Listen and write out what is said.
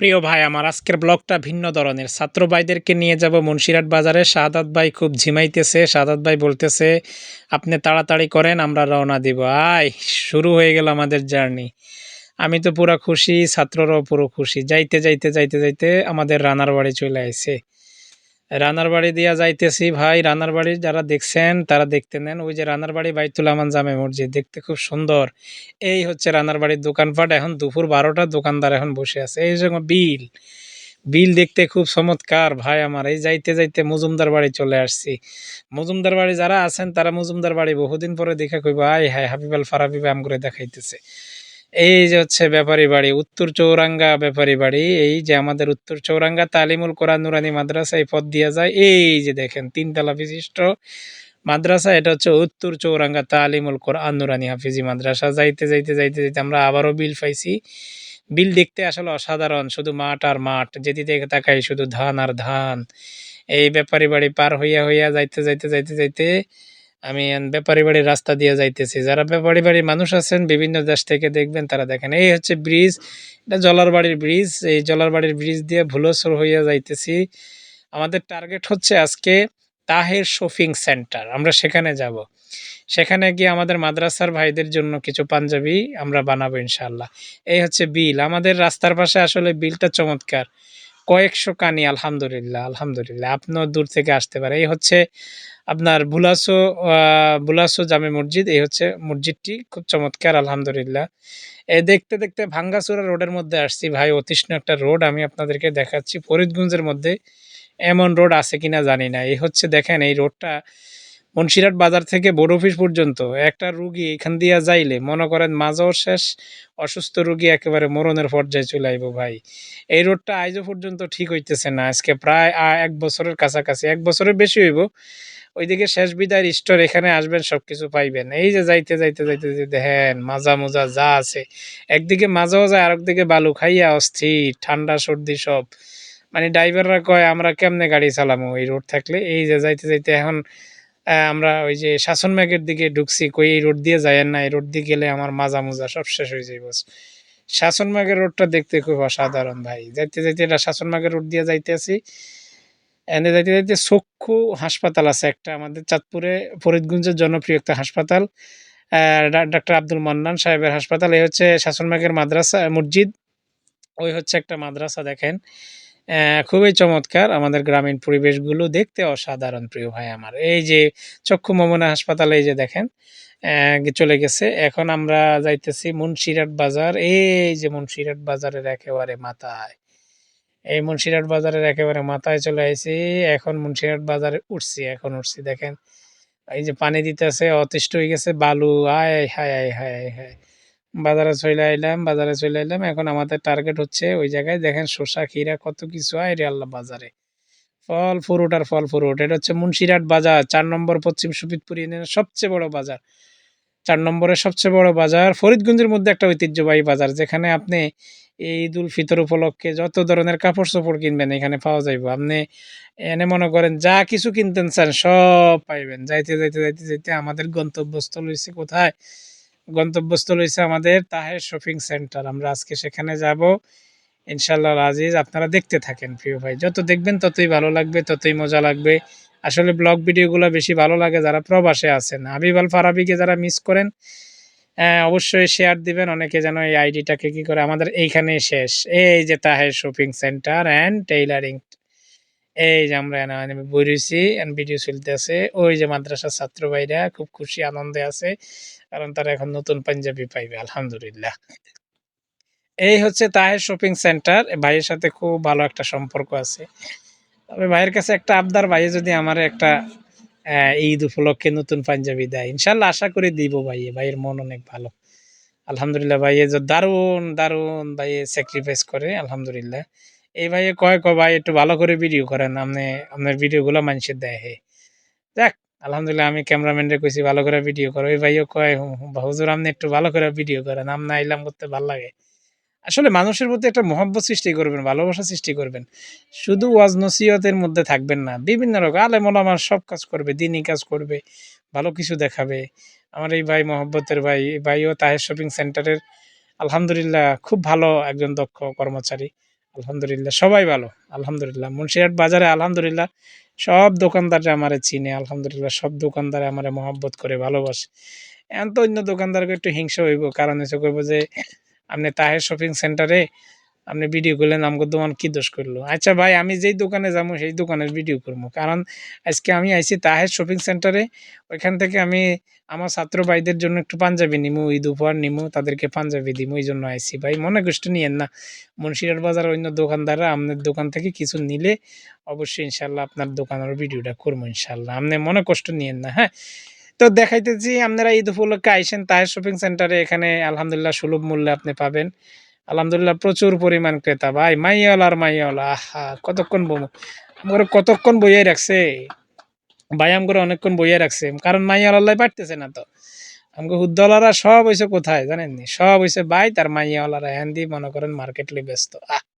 প্রিয় ভাই, আমার আজকের ব্লগটা ভিন্ন ধরনের। ছাত্র ভাইদেরকে নিয়ে যাব মুন্সিরাট বাজারে। শাহাদাত ভাই খুব ঝিমাইতেছে। শাহাদাত ভাই বলতেছে, আপনি তাড়াতাড়ি করেন, আমরা রওনা দিব। আয়, শুরু হয়ে গেল আমাদের জার্নি। আমি তো পুরা খুশি, ছাত্ররাও পুরো খুশি। যাইতে যাইতে যাইতে যাইতে আমাদের রানার বাড়ি চলে আসছে রানার বাড়ি দিয়া যাইতেছি ভাই, রানার বাড়ি যারা দেখছেন, তারা দেখতে নেন। ওই যে রানার বাড়ি বাইতুল আমান জামে মসজিদ, দেখতে খুব সুন্দর। এই হচ্ছে রানার বাড়ির দোকানপাট। এখন দুপুর বারোটা, দোকানদার এখন বসে আছে। এই যে বিল। বিল দেখতে খুব চমৎকার ভাই আমার। এই যাইতে যাইতে মজুমদার বাড়ি চলে আসছি। মজুমদার বাড়ি যারা আছেন, তারা মজুমদার বাড়ি বহুদিন পরে দেখা কইব আই হাই হাবিবাল ফারাবিব আম করে দেখাইতেছে। এই যে হচ্ছে ব্যাপারী বাড়ি, উত্তর চৌরাঙ্গা ব্যাপারী বাড়ি, এই যে আমাদের উত্তর চৌরাঙ্গা, তালিমুল কোরআন নুরানি মাদ্রাসা, এই পথ দিয়া যায়। এই যে দেখেন, তিনতলা বিশিষ্ট মাদ্রাসা, এটা হচ্ছে উত্তর চৌরাঙ্গা তালিমুল কোরআন নুরানি হাফিজি মাদ্রাসা। যাইতে যাইতে যাইতে যাইতে আমরা আবারও বিল পাইছি। বিল দেখতে আসলে অসাধারণ, শুধু মাঠ আর মাঠ, যেদিকে তাকাই শুধু ধান আর ধান। এই ব্যাপারী বাড়ি পার হইয়া হইয়া যাইতে যাইতে যাইতে যাইতে আমি ব্যাপারী বাড়ির রাস্তা দিয়ে যাইতেছি। যারা ব্যাপারী বাড়ির মানুষ আছেন, বিভিন্ন দেশ থেকে দেখবেন তারা দেখেন। এই হচ্ছে ব্রিজ, এটা জলার বাড়ির ব্রিজ। এই জলার বাড়ির ব্রিজ দিয়ে ভুলসর হইয়া যাইতেছি। আমাদের টার্গেট হচ্ছে আজকে তাহের শপিং সেন্টার, আমরা সেখানে যাব। সেখানে গিয়ে আমাদের মাদ্রাসার ভাইদের জন্য কিছু পাঞ্জাবি আমরা বানাবো ইনশাল্লাহ এই হচ্ছে বিল। আমাদের রাস্তার পাশে আসলে বিলটা চমৎকার। কয়েকশো কানি, আলহামদুলিল্লাহ আলহামদুলিল্লাহ। আপনিও দূর থেকে আসতে পারে এই হচ্ছে আপনার বুলাসো বুলাসো জামে মসজিদ। এই হচ্ছে মসজিদটি। খুব চমৎকার, আলহামদুলিল্লাহ। এ দেখতে দেখতে ভাঙ্গাচুরা রোডের মধ্যে আসছি। ভাই, অতিষ্ণ একটা রোড আমি আপনাদেরকে দেখাচ্ছি। ফরিদগঞ্জের মধ্যে এমন রোড আছে কিনা জানি না। এই হচ্ছে দেখেন, এই রোডটা মুন্সিরহাট বাজার থেকে বড় অফিস পর্যন্ত একটা রুগী এখান দিয়া যাইলে, মনে করেন মাঝাও শেষ, অসুস্থ রুগী একেবারে মরণের পর্যায়ে চলে আইব ভাই। এই রোডটা আজও পর্যন্ত ঠিক হইতেছে না, আজকে প্রায় এক বছরের কাছাকাছি, এক বছরের বেশি হইব। ওইদিকে শেষ বিদায়ের স্টোর এখানে আসবেন সব কিছু পাইবেন। এই যে যাইতে যাইতে যাইতে যাইতে, দেখেন মাজা মোজা যা আছে, একদিকে মাজাও যায়, আরেকদিকে বালু খাইয়া অস্থির, ঠান্ডা, সর্দি সব। মানে ড্রাইভাররা কয়, আমরা কেমনে গাড়ি চালামো? এই রোড থাকলে, এই যে যাইতে যাইতে এখন আমরা ওই যে শাসন ম্যাগের দিকে ঢুকছি, কই এই রোড দিয়ে যাইয়েন না, এই রোড দিয়ে গেলে আমার মাজা মোজা সব শেষ হয়ে যাইব। শাসন মাগের রোডটা দেখতে খুব অসাধারণ ভাই। যাইতে যাইতে এটা শাসন মাগের রোড দিয়ে যাইতে আছি এনে যাইতে যাইতে চক্ষু হাসপাতাল আছে একটা, আমাদের চাঁদপুরে ফরিদগঞ্জের জনপ্রিয় একটা হাসপাতাল ডাক্তার আব্দুল মান্নান সাহেবের হাসপাতাল। এই হচ্ছে শাসনবাগের মাদ্রাসা, মসজিদ। ওই হচ্ছে একটা মাদ্রাসা, দেখেন। খুবই চমৎকার আমাদের গ্রামীণ পরিবেশগুলো দেখতে অসাধারণ প্রিয় ভাই আমার। এই যে চক্ষু মমনা হাসপাতালে এই যে দেখেন চলে গেছে। এখন আমরা যাইতেছি মুন্সিরাট বাজার। এই যে মুন্সিরাট বাজারের একেবারে মাথায়। এই মুন্সিরাট বাজারের একেবারে মাথায় চলে আসি এখন মুন্সিরাট বাজারে উঠছি, এখন উঠছি, দেখেন। এই যে পানি দিতেছে, অতিষ্ঠ হয়ে গেছে, বালু, আয়, হায় আয়, হায় হায়। বাজারে চলে আইলাম, বাজারে চলে আইলাম। এখন আমাদের টার্গেট হচ্ছে ওই জায়গায় দেখেন শসা, ক্ষীরা কত কিছু আয় রে আল্লাহ বাজারে। ফল ফ্রুট আর ফল ফ্রুট এটা হচ্ছে মুন্সিরহাট বাজার, চার নম্বর পশ্চিম সুবিদপুর ইউনিয়নের সবচেয়ে বড় বাজার। চার নম্বরের সবচেয়ে বড় বাজার ফরিদগঞ্জের মধ্যে একটা ঐতিহ্যবাহী বাজার, যেখানে আপনি এই ঈদ উল ফিতর উপলক্ষে যত ধরনের কাপড় চোপড় কিনবেন এখানে পাওয়া যাইব। আপনি এনে মনে করেন যা কিছু কিনতেন চান সব পাইবেন। যাইতে যাইতে যাইতে যাইতে আমাদের গন্তব্যস্থল হয়েছে কোথায়? গন্তব্যস্থল হয়েছে আমাদের তাহের শপিং সেন্টার। আমরা আজকে সেখানে যাব। ইনশাল্লাহ আজিজ, আপনারা দেখতে থাকেন প্রিয় ভাই। যত দেখবেন ততই ভালো লাগবে, ততই মজা লাগবে। আসলে ব্লগ ভিডিওগুলো বেশি ভালো লাগে যারা প্রবাসে আছেন। হাবিব আল ফারাবিকে যারা মিস করেন অবশ্যই শেয়ার দিবেন। অনেকে যেন এই আইডিটাকে কি করে আমাদের এইখানে শেষ। এই যে Taher shopping centre and tailoring এই যে আমরা বই রয়েছি ভিডিও চলতে আছে ওই যে মাদ্রাসার ছাত্র ভাইরা খুব খুশি, আনন্দে আছে। কারণ তারা এখন নতুন পাঞ্জাবি পাইবে, আলহামদুলিল্লাহ। এই হচ্ছে তাহের শপিং সেন্টার ভাইয়ের সাথে খুব ভালো একটা সম্পর্ক আছে। তবে ভাইয়ের কাছে একটা আবদার ভাই যদি আমার একটা ঈদ উপলক্ষে নতুন পাঞ্জাবি দেয়, ইনশাল্লাহ আশা করি দিব ভাই ভাইয়ের মন অনেক ভালো। আলহামদুলিল্লাহ ভাই যে দারুণ দারুণ ভাই স্যাক্রিফাইস করে আলহামদুলিল্লাহ এই ভাইয়ে কয় কয় ভাই একটু ভালো করে ভিডিও করেন আপনি আপনার ভিডিওগুলো মানুষের দেয় হে দেখ আলহামদুলিল্লাহ আমি ক্যামেরাম্যানরে কইছি ভালো করে ভিডিও করো এই ভাইও কয় হুজুর আপনি একটু ভালো করে ভিডিও করেন না আইলাম করতে ভালো লাগে আসলে মানুষের প্রতি একটা মহব্বত সৃষ্টি করবেন, ভালোবাসা সৃষ্টি করবেন। শুধু ওয়াজ নসিহতের মধ্যে থাকবেন না, বিভিন্ন রকম আলে আমার সব কাজ করবে, দিনই কাজ করবে, ভালো কিছু দেখাবে। আমার এই ভাই মহব্বতের ভাই, এই ভাইও তাহের শপিং সেন্টারের, আলহামদুলিল্লাহ খুব ভালো একজন দক্ষ কর্মচারী। আলহামদুলিল্লাহ, সবাই ভালো, আলহামদুলিল্লাহ। মুন্সিরহাট বাজারে আলহামদুলিল্লাহ, সব দোকানদাররা আমারে চিনে, আলহামদুলিল্লাহ সব দোকানদারে আমারে মহব্বত করে, ভালোবাসে। এখন তো অন্য দোকানদারকে একটু হিংসা হইব, কারণ হচ্ছে কইব যে আপনি তাহের শপিং সেন্টারে আপনি ভিডিও করলেন আমাকে দোকান কী দোষ করল? আচ্ছা ভাই, আমি যেই দোকানে যাব, সেই দোকানের ভিডিও করব। কারণ আজকে আমি আইছি তাহের শপিং সেন্টারে ওইখান থেকে আমি আমার ছাত্র ভাইদের জন্য একটু পাঞ্জাবি নিমু, ঈদ উপহার নিমু, তাদেরকে পাঞ্জাবি দিমু, এই জন্য আইছি। ভাই, মনে কষ্ট নিয়েন না। মুন্সিরহাট বাজার অন্য দোকানদাররা আপনার দোকান থেকে কিছু নিলে অবশ্যই ইনশাল্লাহ আপনার দোকানের ভিডিওটা করব ইনশাল্লাহ। আপনি মনে কষ্ট নিয়েন না হ্যাঁ? তো দেখাইতেছি, আপনারা ঈদ উপলক্ষে আইসেন তাহের শপিং সেন্টারে, এখানে আলহামদুলিল্লাহ সুলভ মূল্যে আপনি পাবেন। আলহামদুলিল্লাহ প্রচুর পরিমাণ ক্রেতা, ভাই। মাইয়াল আর মাইয়াল আহা, কতক্ষণ বমু কতক্ষণ বইয়ে রাখছে? ভাই, আমগরে অনেকক্ষণ বইয়ে রাখছে। কারণ মাইয়াল্লাহ পারতেছে না তো। আমাকে হুদ্দলারা সব হয়েছে কোথায় জানেন সব হয়েছে ভাই, তার মাইয়াওয়ালারা হ্যান দিয়ে মনে করেন মার্কেটলি ব্যস্ত। আহ